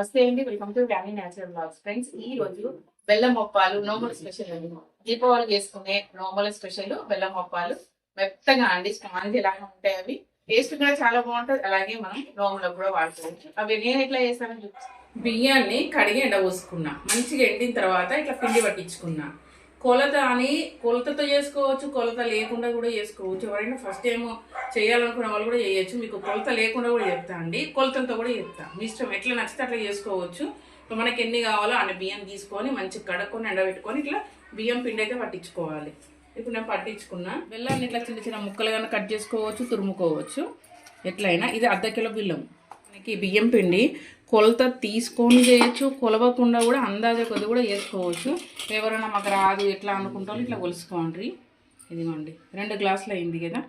నమస్తే అండి. Welcome to family natural blogs friends ఈ రోజు బెల్లం మొప్పాలు నోమల్ స్పెషల్ అండి. దీపావళి చేసుకునే నోమల్ స్పెషల్ బెల్లం మొప్పాలు మెత్తగా అండి. స్పాంజ్ లాగా ఉంటాయి అవి? టేస్ట్ కూడా చాలా బాగుంటుంది. అలాగే మనం నోములకు కూడా వాడుకోవచ్చు. అవి నేను ఎట్లా చేస్తానని బియ్యాన్ని కడిగి ఎండబోసుకున్నా. మంచిగా ఎండిన తర్వాత ఇట్లా పిండి పట్టించుకున్నా. కొలత అని కొలతతో చేసుకోవచ్చు కొలత లేకుండా కూడా చేసుకోవచ్చు. ఎవరైనా ఫస్ట్ టైం చేయాలనుకున్న వాళ్ళు కూడా చేయొచ్చు. మీకు కొలత లేకుండా కూడా చెప్తా అండి. కొలతలతో కూడా చెప్తా. మీ ఇష్టం ఎట్లా నచ్చితే అట్లా చేసుకోవచ్చు. ఇప్పుడు మనకి ఎన్ని కావాలో అన్ని బియ్యం తీసుకొని మంచిగా కడుక్కొని ఎండబెట్టుకొని ఇట్లా బియ్యం పిండి అయితే పట్టించుకోవాలి. ఇప్పుడు నేను పట్టించుకున్నా. బెల్లాన్ని ఇట్లా చిన్న చిన్న ముక్కలుగా కట్ చేసుకోవచ్చు తురుముకోవచ్చు. ఎట్లయినా ఇది అర్ధ కిలో బిల్లం మనకి బియ్యం పిండి కొలత తీసుకొని చేయొచ్చు కొలవకుండా కూడా అందాజ కొద్ది కూడా వేసుకోవచ్చు. ఎవరైనా మాకు రాదు ఎట్లా అనుకుంటారో ఇట్లా కొలుసుకోండి. ఇదిగోండి రెండు గ్లాసులు అయింది కదా.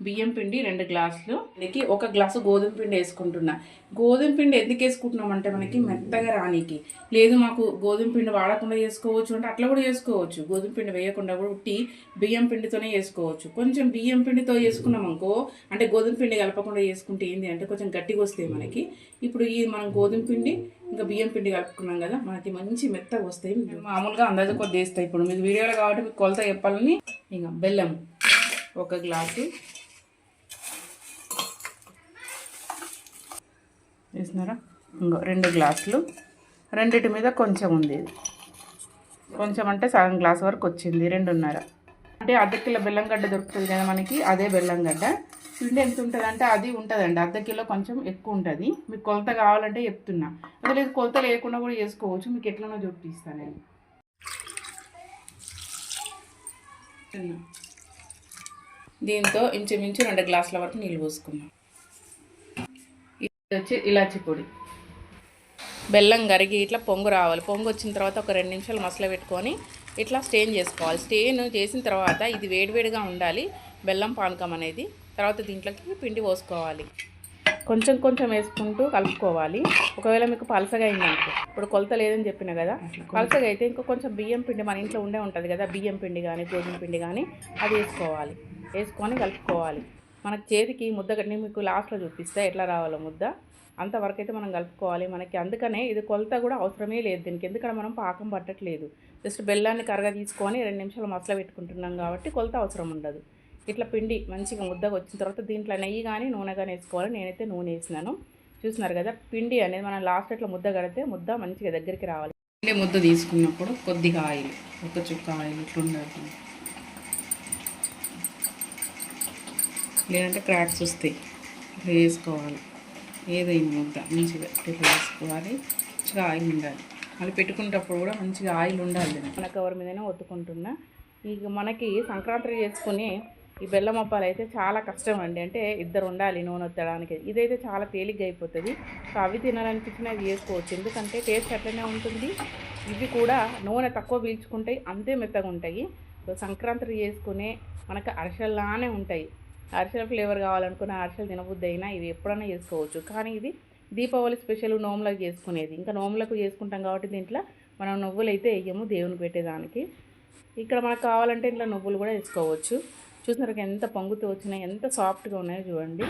బియ్యం పిండి రెండు గ్లాసులు. మనకి ఒక గ్లాసు గోధుమ పిండి వేసుకుంటున్నా. గోధుమ పిండి ఎందుకు వేసుకుంటున్నాం అంటే మనకి మెత్తగా రానికి. లేదు మాకు గోధుమ పిండి వాడకుండా చేసుకోవచ్చు అంటే అట్లా కూడా చేసుకోవచ్చు గోధుమ పిండి వేయకుండా కూడా ఉట్టి బియ్యం పిండితోనే చేసుకోవచ్చు కొంచెం బియ్యం పిండితో చేసుకున్నాం అనుకో అంటే గోధుమ పిండి కలపకుండా చేసుకుంటే ఏంటి అంటే కొంచెం గట్టిగా వస్తాయి మనకి. ఇప్పుడు ఈ మనం గోధుమ పిండి ఇంకా బియ్యం పిండి కలుపుకున్నాం కదా మనకి మంచి మెత్తగా వస్తాయి. మామూలుగా అందాజ కొద్ది వేస్తాయి ఇప్పుడు. మీకు వీడియోలో కాబట్టి మీకు కొలత చెప్పాలని. ఇంకా బెల్లం ఒక గ్లాసు. చూసినారా ఇంకో రెండు గ్లాసులు. రెండిటి మీద కొంచెం ఉంది ఇది. కొంచెం అంటే సగం గ్లాస్ వరకు వచ్చింది రెండున్నర. అంటే అర్ధ కిలో బెల్లం గడ్డ దొరుకుతుంది కదా మనకి అదే బెల్లం గడ్డ. పిండి ఎంత ఉంటుంది అంటే అది ఉంటుందండి. అర్ధ కిలో కొంచెం ఎక్కువ ఉంటుంది. మీకు కొలత కావాలంటే చెప్తున్నా. అదే లేదు కొలత లేకుండా కూడా చేసుకోవచ్చు. మీకు ఎట్లనో చూపిస్తాను నేను. దీంతో ఇంచుమించు రెండు గ్లాసుల వరకు నీళ్ళు పోసుకున్నాం. వచ్చి ఇలాచి పొడి. బెల్లం కరిగి ఇట్లా పొంగు రావాలి. పొంగు వచ్చిన తర్వాత ఒక రెండు నిమిషాలు మసలు పెట్టుకొని ఇట్లా స్టెయిన్ చేసుకోవాలి. స్టెయిన్ చేసిన తర్వాత ఇది వేడివేడిగా ఉండాలి. బెల్లం పానకం అనేది. తర్వాత దీంట్లోకి పిండి పోసుకోవాలి. కొంచెం కొంచెం వేసుకుంటూ కలుపుకోవాలి. ఒకవేళ మీకు పలసగా అయిందనుకో. ఇప్పుడు కొలత లేదని చెప్పిన కదా. పలసగా అయితే ఇంకా కొంచెం బియ్యం పిండి మన ఇంట్లో ఉండే ఉంటుంది కదా. బియ్యం పిండి కానీ గోధుమ పిండి కానీ అది వేసుకోవాలి. వేసుకొని కలుపుకోవాలి. మనకి చేతికి ముద్ద కట్టి మీకు లాస్ట్లో చూపిస్తే ఎట్లా రావాలో ముద్ద? అంతవరకు అయితే మనం కలుపుకోవాలి మనకి. అందుకనే ఇది కొలత కూడా అవసరమే లేదు దీనికి. ఎందుకంటే మనం పాకం పట్టట్లేదు. జస్ట్ బెల్లాన్ని కరగా తీసుకొని రెండు నిమిషాలు మసల పెట్టుకుంటున్నాం కాబట్టి కొలత అవసరం ఉండదు. ఇట్లా పిండి మంచిగా ముద్దగా వచ్చిన తర్వాత దీంట్లో నెయ్యి కానీ నూనె కానీ వేసుకోవాలి. నేనైతే నూనె వేసినాను. చూస్తున్నారు కదా పిండి అనేది మనం లాస్ట్ ఇట్లా ముద్ద కడితే ముద్ద మంచిగా దగ్గరికి రావాలి. పిండి ముద్ద తీసుకున్నప్పుడు కొద్దిగా ఆయిల్ ఒక చుక్క ఆయిల్ ఇట్లా ఉండాలి లేదంటే క్రాక్స్ వస్తాయి. ఇట్లా వేసుకోవాలి ఏదైనా ముద్ద మంచిగా ఇట్లా వేసుకోవాలి మంచిగా ఆయిల్ ఉండాలి. మళ్ళీ పెట్టుకునేటప్పుడు కూడా మంచిగా ఆయిల్ ఉండాలి మన కవర్ మీదనే ఒత్తుకుంటున్నా. ఇక మనకి సంక్రాంతి చేసుకుని ఈ బెల్లం అప్పాలు అయితే చాలా కష్టం అండి. అంటే ఇద్దరు ఉండాలి నూనె ఒత్తడానికి. ఇదైతే చాలా తేలిగ్గా అయిపోతుంది. సో అవి తినాలనిపించినా అవి వేసుకోవచ్చు ఎందుకంటే టేస్ట్ అట్లనే ఉంటుంది. ఇవి కూడా నూనె తక్కువ పీల్చుకుంటాయి. అంతే మెత్తగా ఉంటాయి సో సంక్రాంతి చేసుకునే మనకు అరసల్లానే ఉంటాయి. అరిసెల ఫ్లేవర్ కావాలనుకున్న అరిసెలు తినబుద్ధి అయినా ఇవి ఎప్పుడైనా చేసుకోవచ్చు. కానీ ఇది దీపావళి స్పెషల్ నోములకు చేసుకునేది. ఇంకా నోములకు చేసుకుంటాం కాబట్టి దీంట్లో మనం నువ్వులు అయితే వేయము దేవుని పెట్టేదానికి. ఇక్కడ మనకు కావాలంటే ఇంట్లో నువ్వులు కూడా వేసుకోవచ్చు. చూసినారు ఎంత పొంగుతూ వచ్చినాయి ఎంత సాఫ్ట్గా ఉన్నాయో చూడండి.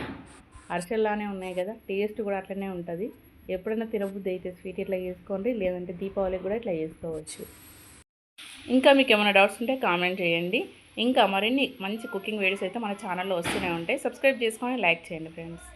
అరిసెల్లానే ఉన్నాయి కదా టేస్ట్ కూడా అట్లనే ఉంటుంది. ఎప్పుడైనా తినబుద్ధి అయితే స్వీట్ ఇట్లా చేసుకోండి లేదంటే దీపావళికి కూడా ఇట్లా చేసుకోవచ్చు. ఇంకా మీకు ఏమైనా డౌట్స్ ఉంటే కామెంట్ చేయండి. ఇంకా మరిన్ని మంచి కుకింగ్ వీడియోస్ అయితే మన ఛానల్లో వస్తూనే ఉంటాయి. సబ్స్క్రైబ్ చేసుకొని లైక్ చేయండి ఫ్రెండ్స్.